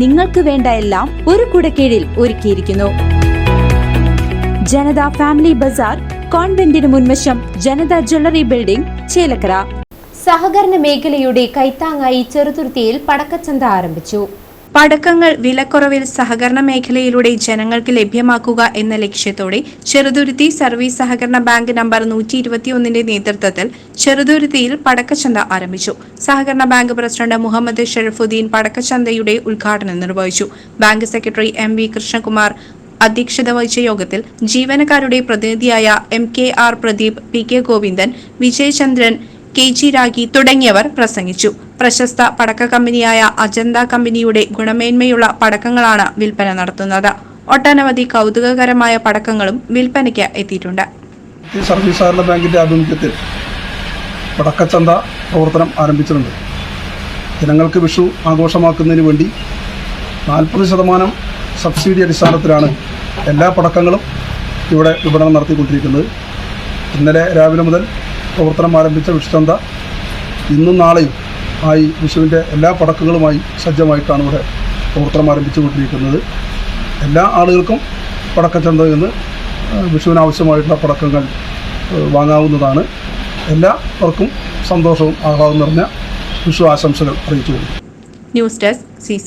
നിങ്ങൾക്ക് വേണ്ട എല്ലാം ഒരു കുടക്കീഴിൽ ഒരുക്കിയിരിക്കുന്നു. ജനത ഫാമിലി ബസാർ കോൺവെന്റിന് മുൻവശം ജനത ജ്വല്ലറി ബിൽഡിംഗ് ചേലക്കര. സഹകരണ മേഖലയുടെ കൈത്താങ്ങായി ചെറുതുരുത്തിയിൽ പടക്കച്ചന്ത ആരംഭിച്ചു. പടക്കങ്ങൾ വിലക്കുറവിൽ സഹകരണ മേഖലയിലൂടെ ജനങ്ങൾക്ക് ലഭ്യമാക്കുക എന്ന ലക്ഷ്യത്തോടെ ചെറുതുരുത്തി സർവീസ് സഹകരണ ബാങ്ക് നമ്പർ നൂറ്റി ഇരുപത്തിയൊന്നിന്റെ നേതൃത്വത്തിൽ ചെറുതുരുത്തിയിൽ പടക്കച്ചന്ത ആരംഭിച്ചു. സഹകരണ ബാങ്ക് പ്രസിഡന്റ് മുഹമ്മദ് ഷെറഫുദ്ദീൻ പടക്കച്ചന്തയുടെ ഉദ്ഘാടനം നിർവഹിച്ചു. Bank secretary M V Krishnakumar അധ്യക്ഷത വഹിച്ച യോഗത്തിൽ ജീവനക്കാരുടെ പ്രതിനിധിയായ M K R Pradeep P K Govindan Vijayachandran K G Ragi തുടങ്ങിയവർ പ്രസംഗിച്ചു. പ്രശസ്ത പടക്ക കമ്പനിയായ അജന്ത കമ്പനിയുടെ ഗുണമേന്മയുള്ള പടക്കങ്ങളാണ് വിൽപ്പന നടത്തുന്നത്. ഒട്ടനവധി കൗതുകകരമായ പടക്കങ്ങളും വിൽപ്പനയ്ക്ക് എത്തിയിട്ടുണ്ട്. ഈ സർവീസ് സഹകരണ ബാങ്കിന്റെ ആഭിമുഖ്യത്തിൽ പടക്കച്ചന്ത പ്രവർത്തനം ആരംഭിച്ചിട്ടുണ്ട്. ജനങ്ങൾക്ക് വിഷു ആഘോഷമാക്കുന്നതിന് വേണ്ടി നാൽപ്പത് ശതമാനം സബ്സിഡി അടിസ്ഥാനത്തിലാണ് എല്ലാ പടക്കങ്ങളും ഇവിടെ വിപണനം നടത്തിക്കൊണ്ടിരിക്കുന്നത്. ഇന്നലെ രാവിലെ മുതൽ പ്രവർത്തനം ആരംഭിച്ച വിഷുചന്ത ഇന്നും നാളെയും ആയി വിഷുവിന്റെ എല്ലാ പടക്കുകളുമായി സജ്ജമായിട്ടാണ് ഇവിടെ പ്രവർത്തനം ആരംഭിച്ചുകൊണ്ടിരിക്കുന്നത്. എല്ലാ ആളുകൾക്കും പടക്കച്ചന്തയിൽ നിന്ന് വിഷുവിനാവശ്യമായിട്ടുള്ള പടക്കങ്ങൾ വാങ്ങാവുന്നതാണ്. എല്ലാവർക്കും സന്തോഷവും ആഹ്ലാദം നിറഞ്ഞ വിഷു ആശംസകൾ അറിയിച്ചു കൊടുക്കും ന്യൂസ് ഡെസ്ക് സി